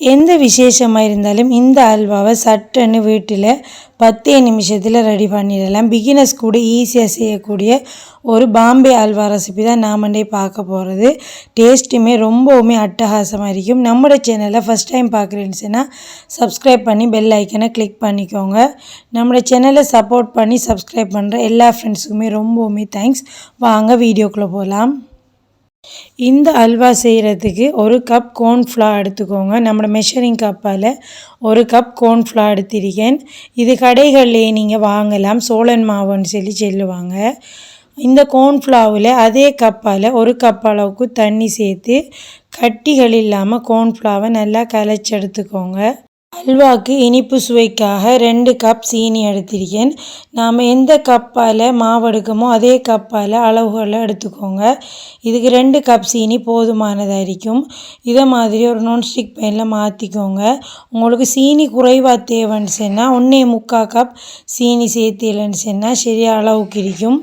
எந்த விசேஷமாக இருந்தாலும் இந்த அல்வாவை சட்டுன்னு வீட்டில் பத்தே நிமிஷத்தில் ரெடி பண்ணிடலாம். பிகினர்ஸ் கூட ஈஸியாக செய்யக்கூடிய ஒரு பாம்பே அல்வா ரெசிபி தான் நாமண்டே பார்க்க போகிறது டேஸ்ட்டுமே ரொம்பவுமே அட்டகாசமாக இருக்கும். நம்மளோட சேனலை ஃபஸ்ட் டைம் பார்க்குறீங்கன்னா சப்ஸ்கிரைப் பண்ணி பெல் ஐக்கனை கிளிக் பண்ணிக்கோங்க. நம்மளோட சேனலை சப்போர்ட் பண்ணி சப்ஸ்கிரைப் பண்ணுற எல்லா ஃப்ரெண்ட்ஸுக்குமே ரொம்பவுமே தேங்க்ஸ் வாங்க வீடியோக்குள்ளே போகலாம் இந்த அல்வா செய்கிறதுக்கு ஒரு கப் கோன்ஃப்ளா எடுத்துக்கோங்க. நம்மளோட மெஷரிங் கப்பால் ஒரு கப் கோன்ஃப்ளா எடுத்திருக்கேன். இது கடைகள்லேயே நீங்கள் வாங்கலாம். சோழன் மாவுன்னு சொல்லி சொல்லுவாங்க. இந்த கோன்ஃப்ளாவில் அதே கப்பால் ஒரு கப் அளவுக்கு தண்ணி சேர்த்து கட்டிகள் இல்லாமல் கோன்ஃப்ளாவை நல்லா கலைச்செடுத்துக்கோங்க அல்வாக்கு இனிப்பு சுவைக்காக ரெண்டு கப் சீனி எடுத்திருக்கேன். நாம் எந்த கப்பால் மாவு எடுக்கமோ அதே கப்பால் அளவுகளை எடுத்துக்கோங்க. இதுக்கு ரெண்டு கப் சீனி போதுமானதாக இருக்கும். இதை மாதிரி ஒரு நான்ஸ்டிக் பேனில் மாற்றிக்கோங்க உங்களுக்கு சீனி குறைவாக தேவைன்னு சொன்னால் ஒன்றே முக்கால் கப் சீனி சேர்த்திலன்னு சொன்னால் சரியாக அளவுக்கு இருக்கும்.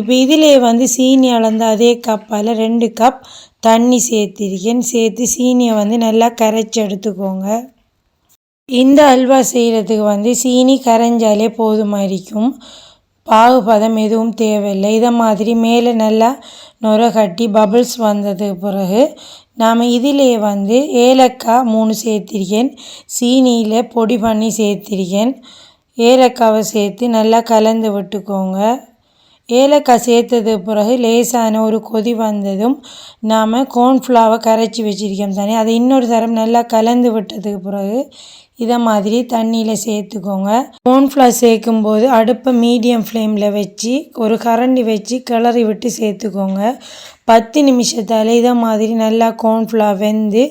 இப்போ இதிலே வந்து சீனி அளந்த அதே கப்பால் ரெண்டு கப் தண்ணி சேர்த்திருக்கேன். சேர்த்து சீனியை வந்து நல்லா கரைச்சி எடுத்துக்கோங்க. இந்த அல்வா செய்கிறதுக்கு வந்து சீனி கரைஞ்சாலே போதுமாயிருக்கும் பாகு பாகுபதம் எதுவும் தேவையில்லை. இதை மாதிரி மேலே நல்லா நுர கட்டி பபிள்ஸ் வந்ததுக்கு பிறகு நாம் இதிலே வந்து ஏலக்காய் மூணு சேர்த்திருக்கேன். சீனியில் பொடி பண்ணி சேர்த்திருக்கேன். ஏலக்காவை சேர்த்து நல்லா கலந்து விட்டுக்கோங்க. ஏலக்காய் சேர்த்தது பிறகு லேசான ஒரு கொதி வந்ததும் நாம் கோன்ஃப்ளாவை கரைச்சி வச்சுருக்கோம் தானே. அதை இன்னொரு தரம் நல்லா கலந்து விட்டதுக்கு பிறகு இதை மாதிரி தண்ணியில் சேர்த்துக்கோங்க. கோன்ஃப்ளவர் சேர்க்கும் போது அடுப்பை மீடியம் ஃப்ளேமில் வச்சு ஒரு கரண்டி வச்சு கிளறி விட்டு சேர்த்துக்கோங்க. பத்து நிமிஷத்தால் இதை மாதிரி நல்லா கோன்ஃப்ளவர் வெந்து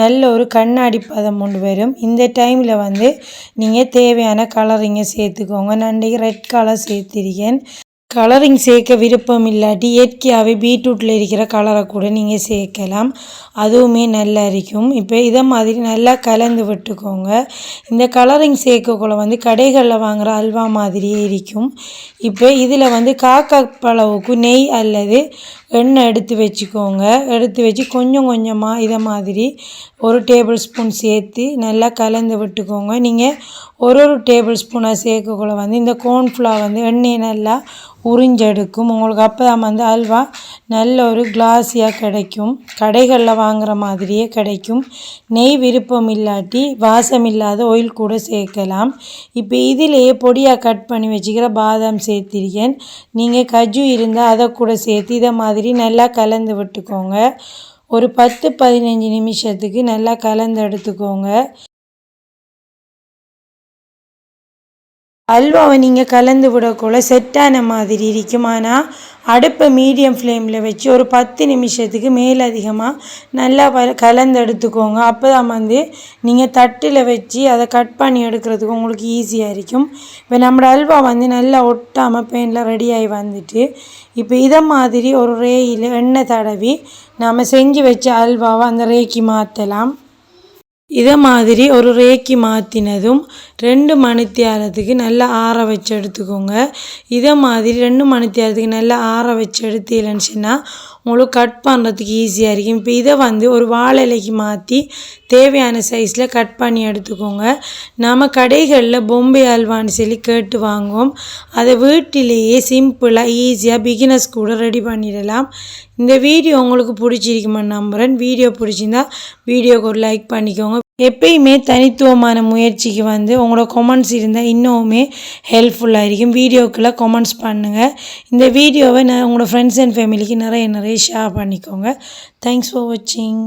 நல்ல ஒரு கண்ணாடி பதம் கொண்டு வரும். இந்த டைமில் வந்து நீங்கள் தேவையான கலரிங்கை சேர்த்துக்கோங்க. நண்டைக்கு ரெட் கலர் சேர்த்திருக்கேன். கலரிங் சேர்க்க விருப்பம் இல்லாட்டி இயற்கையாகவே பீட்ரூட்டில் இருக்கிற கலரை கூட நீங்கள் சேர்க்கலாம். அதுவுமே நல்லா இருக்கும். இப்போ இதை மாதிரி நல்லா கலந்து விட்டுக்கோங்க. இந்த கலரிங் சேர்க்கக்குள்ள வந்து கடைகளில் வாங்குகிற அல்வா மாதிரியே இருக்கும். இப்போ இதில் வந்து காக்கப்பளவுக்கு நெய் அல்லது எண்ணெய் எடுத்து வச்சுக்கோங்க. எடுத்து வச்சு கொஞ்சம் கொஞ்சமாக இதை மாதிரி ஒரு டேபிள் ஸ்பூன் சேர்த்து நல்லா கலந்து விட்டுக்கோங்க. நீங்கள் ஒரு ஒரு டேபிள் ஸ்பூனாக சேர்க்கக்குள்ள வந்து இந்த கோன்ஃப்ளவர் வந்து எண்ணெயை நல்லா உறிஞ்செடுக்கும். உங்களுக்கு அப்போ தான் வந்து அல்வா நல்ல ஒரு கிளாஸியாக கிடைக்கும். கடைகளில் வாங்குகிற மாதிரியே கிடைக்கும். நெய் விருப்பம் இல்லாட்டி வாசம் இல்லாத ஆயில் கூட சேர்க்கலாம். இப்போ இதிலேயே பொடியாக கட் பண்ணி வச்சுக்கிற பாதாம் சேர்த்திருக்கேன். நீங்கள் கஜு இருந்தால் அதை கூட சேர்த்து இதை மாதிரி நல்லா கலந்து விட்டுக்கோங்க. ஒரு பத்து பதினஞ்சு நிமிஷத்துக்கு நல்லா கலந்து எடுத்துக்கோங்க. அல்வாவை நீங்கள் கலந்து விடக்குள்ள செட்டான மாதிரி இருக்கும். ஆனால் அடுப்பை மீடியம் ஃப்ளேமில் வச்சு ஒரு பத்து நிமிஷத்துக்கு மேலதிகமாக நல்லா கலந்து எடுத்துக்கோங்க. அப்போ தான் வந்து நீங்கள் தட்டில் வச்சு அதை கட் பண்ணி எடுக்கிறதுக்கு உங்களுக்கு ஈஸியாக இருக்கும். இப்போ நம்மளோட அல்வா வந்து நல்லா ஒட்டாமல் பேனில் ரெடியாகி வந்துட்டு இப்போ இதை மாதிரி ஒரு ரேயில் எண்ணெய் தடவி நம்ம செஞ்சு வச்ச அல்வாவை அந்த ரேக்கி மாற்றலாம் இதை மாதிரி ஒரு ரேக்கி மாற்றினதும் ரெண்டு மணித்தியாரத்துக்கு நல்லா ஆற வச்சு எடுத்துக்கோங்க. இதை மாதிரி ரெண்டு மணித்தியாரத்துக்கு நல்லா ஆற வச்சு எடுத்தீங்கன்னு சொன்னால் உங்களுக்கு கட் பண்ணுறதுக்கு ஈஸியாக இருக்கும். இப்போ இதை வந்து ஒரு வாழை இலைக்கு மாற்றி தேவையான சைஸில் கட் பண்ணி எடுத்துக்கோங்க. நாம் கடைகளில் பொம்பை அல்வான்னு சொல்லி கேட்டு வாங்குவோம். அதை வீட்டிலேயே சிம்பிளாக ஈஸியாக பிகினர்ஸ் கூட ரெடி பண்ணிடலாம். இந்த வீடியோ உங்களுக்கு பிடிச்சிருக்குமா நம்புகிறேன் வீடியோ பிடிச்சிருந்தா வீடியோக்கு ஒரு லைக் பண்ணிக்கோங்க. எப்பயுமே தனித்துவமான முயற்சிக்கு வந்து உங்களோட கொமெண்ட்ஸ் இருந்தால் இன்னுமே ஹெல்ப்ஃபுல்லாக இருக்கும். வீடியோக்குள்ளே கொமெண்ட்ஸ் பண்ணுங்கள் இந்த வீடியோவை நான் உங்களோட ஃப்ரெண்ட்ஸ் அண்ட் ஃபேமிலிக்கு நிறைய நிறைய ஷேர் பண்ணிக்கோங்க. தேங்க்ஸ் ஃபார் வாட்சிங்